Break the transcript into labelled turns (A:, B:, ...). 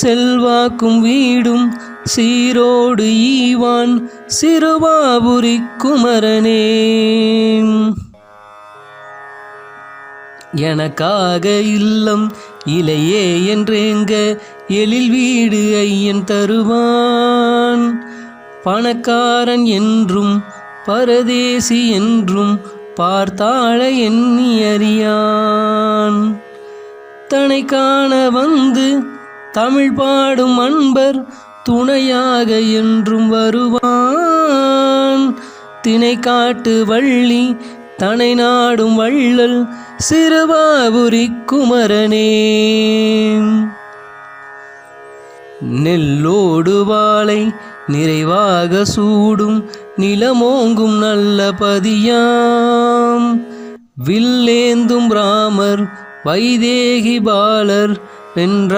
A: செல்வாக்கும் வீடும் சீரோடு ஈவான் சிறுவாபுரி குமரனே. எனக்காக இல்லம் இலையே என்றேங்க எழில் வீடு ஐயன் தருவான். பணக்காரன் என்றும் பரதேசி என்றும் பார்த்தாள எண்ணி அறியான். தனை காண வந்து தமிழ் பாடும் அன்பர் துணையாக என்றும் வருவான். தினை காட்டு வள்ளி தனை நாடும் வள்ளல் சிறுபாபுரி குமரனே. நெல்லோடு வாளை நிறைவாக சூடும் நிலமோங்கும் நல்ல பதியாம். வில்லேந்தும் ராமர் வைதேகி பாலர் வென்ற